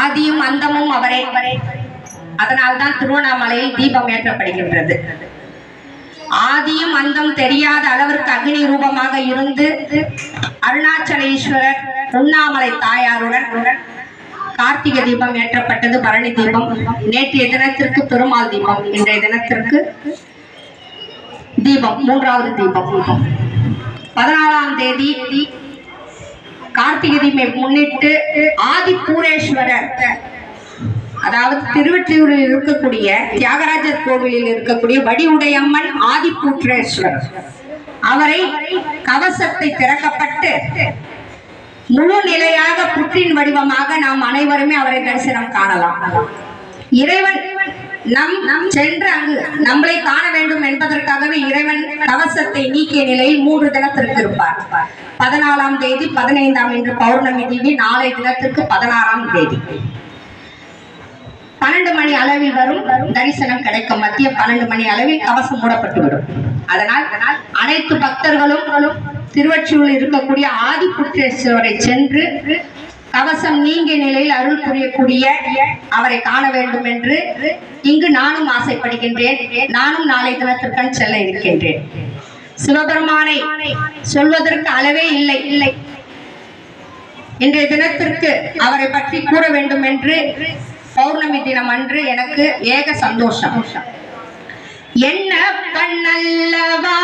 ஆதியும் அந்தமும் அவரே. அதனால்தான் திருவண்ணாமலையில் தீபம் ஏற்றப்படுகின்றது. ஆதியும் அந்தம் தெரியாத அளவிற்கு அக்னி ரூபமாக இருந்து அருணாச்சலேஸ்வரர் உண்ணாமலை தாயாருடன் கார்த்திகை தீபம் ஏற்றப்பட்டது பரணி தீபம். நேற்றைய தினத்திற்கு பெருமாள் தீபம் இன்றைய தினத்திற்கு தீபம் மூன்றாவது தீபம். பதினாலாம் தேதி கார்த்திகை தீபம் முன்னிட்டு ஆதிபூரேஸ்வரர் அதாவது திருவற்றியூரில் இருக்கக்கூடிய தியாகராஜர் கோவிலில் இருக்கக்கூடிய வடிவுடையம்மன் ஆதிபூற்றேஸ்வரர் அவரை கவசத்தை திறக்கப்பட்டு முழு நிலையாக புற்றின் வடிவமாக நாம் அனைவருமே அவரை தரிசனம் காணலாம். இறைவன் நம் நம் சென்று அங்கு நம்மளை காண வேண்டும் என்பதற்காகவே இறைவன் கவசத்தை நீக்கிய நிலையில் மூன்று தினத்திற்கு இருப்பார். பதினாலாம் தேதி பதினைந்தாம் இன்று பௌர்ணமி தேதி நாளை தினத்திற்கு பதினாறாம் தேதி. பன்னெண்டு மணி அளவில் வரும் தரிசனம் கிடைக்கும். மத்திய பன்னெண்டு மணி அளவில் கவசம் மூடப்பட்டுவிடும் அதனால் அதனால் அனைத்து பக்தர்களும் திருவற்றியூரில் இருக்கக்கூடிய ஆதிபுற்றேஸ்வரை சென்று கவசம் நீங்கிய நிலையில் அருள் புரியக்கூடிய அவரை காண வேண்டும் என்று இங்கு நானும் ஆசைப்படுகின்றேன். நானும் நாளை தினத்திற்கான் செல்ல இருக்கின்றேன். சிவபெருமானை சொல்வதற்கு அளவே இல்லை. இல்லை இன்றைய தினத்திற்கு அவரை பற்றி கூற வேண்டும் என்று பௌர்ணமி தினம் அன்று எனக்கு ஏக சந்தோஷம். என்ன பண்ணல்லவா?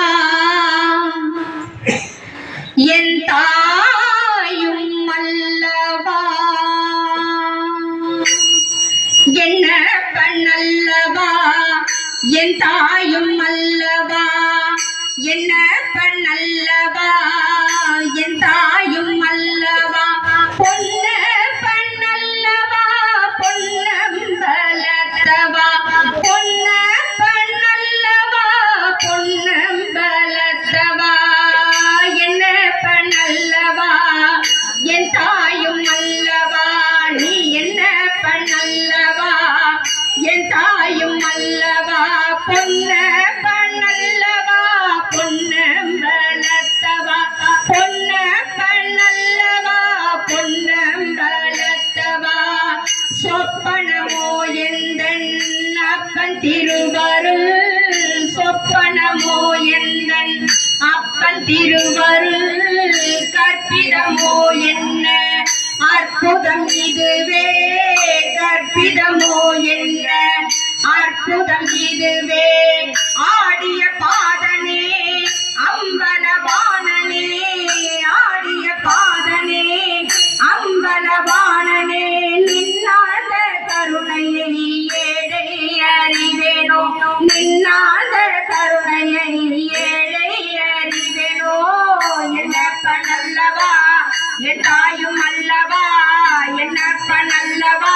என் தாயும் அல்லவா? என்ன அப்பன் திருவருள் சொப்பனமோ எந்தன் அப்பன் திருவருள் கற்பிதமோ என்ன? அற்புதம் இதுவே கற்பிதமோ என்ன? அற்புதம் இதுவே கருணையை ஏழை அறிவேனோ? என்னப்பனல்லவா என் தாயும் அல்லவா? என்னப்பனல்லவா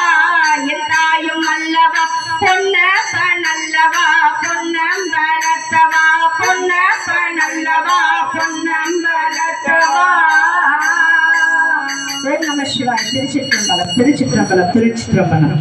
என் தாயும் அல்லவா? பொன்னப்பனல்லவா? பொன்னம்பலத்தவா பொன்னப்பனல்லவா? பொன்னம்பலத்தவா ஓம் நம சிவாய். திருச்சிற்றம்பலம் திருச்சிற்றம்பலம் திருச்சிற்றம்பலம்.